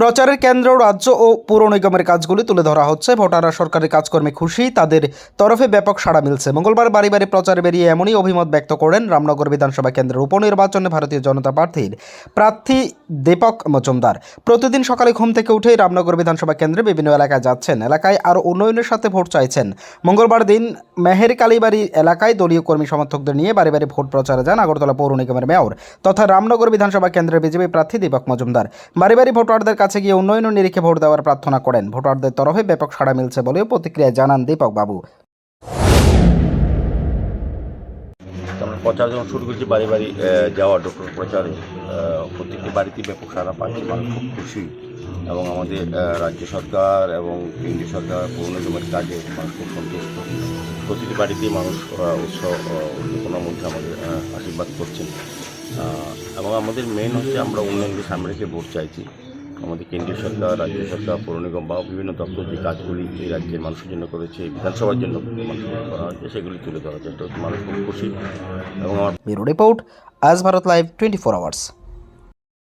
প্রচারের কেন্দ্র, রাজ্য ও পুর নিগমের কাজগুলি তুলে ধরা হচ্ছে। ভোটাররা সরকারি কাজকর্মে খুশি, তাদের তরফে ব্যাপক সাড়া মিলছে। মঙ্গলবার বাড়ি বাড়ি প্রচারে বেরিয়ে এমনই অভিমত ব্যক্ত করেন রামনগর বিধানসভা কেন্দ্রের উপনির্বাচনে ভারতীয় জনতা পার্টির প্রার্থী দীপক মজুমদার। প্রতিদিন সকালে ঘুম থেকে উঠেই রামনগর বিধানসভা কেন্দ্রে বিভিন্ন এলাকায় যাচ্ছেন। এলাকায় আরও উন্নয়নের সাথে ভোট চাইছেন। মঙ্গলবার দিন মেহের কালীবাড়ি এলাকায় দলীয় কর্মী সমর্থকদের নিয়ে বাড়ি বাড়ি ভোট প্রচারে যান আগরতলা পৌর নিগমের মেয়র তথা রামনগর বিধানসভা কেন্দ্রের বিজেপি প্রার্থী দীপক মজুমদার। বাড়ি বাড়ি ভোটারদের কাছে গিয়ে উন্নয়ন নিরিখে ভোট দেওয়ার প্রার্থনা করেন। ভোটারদের তরফে ব্যাপক সাড়া মিলছে বলেও প্রতিক্রিয়া জানান দীপক বাবু। প্রচার যখন শুরু করেছি, বাড়ি বাড়ি যাওয়া, ডক্টর প্রচারে প্রত্যেকটি বাড়িতে ব্যাপক সারা পাচ্ছি। মানুষ খুব খুশি। এবং আমাদের রাজ্য সরকার এবং কেন্দ্রীয় সরকার পৌর নিগমের কাজে মানুষ খুব সন্তুষ্ট। প্রতিটি বাড়িতেই মানুষ উৎসব উদ্দীপনার মধ্যে আমাদের আশীর্বাদ করছেন। এবং আমাদের মেন হচ্ছে আমরা উন্নয়নকে সামনে রেখে ভোট চাইছি। আমাদের কেন্দ্রীয় সরকার, রাজ্য সরকার, পৌর নিগম বা বিভিন্ন দপ্তর যে কাজগুলি এই রাজ্যের মানুষের জন্য করেছে, বিধানসভার জন্য করা সেগুলি তুলে ধরা চেষ্টা হচ্ছে মানুষ খুব খুশি এবং আমার রিপোর্ট, আজ Bharat live, twenty four hours.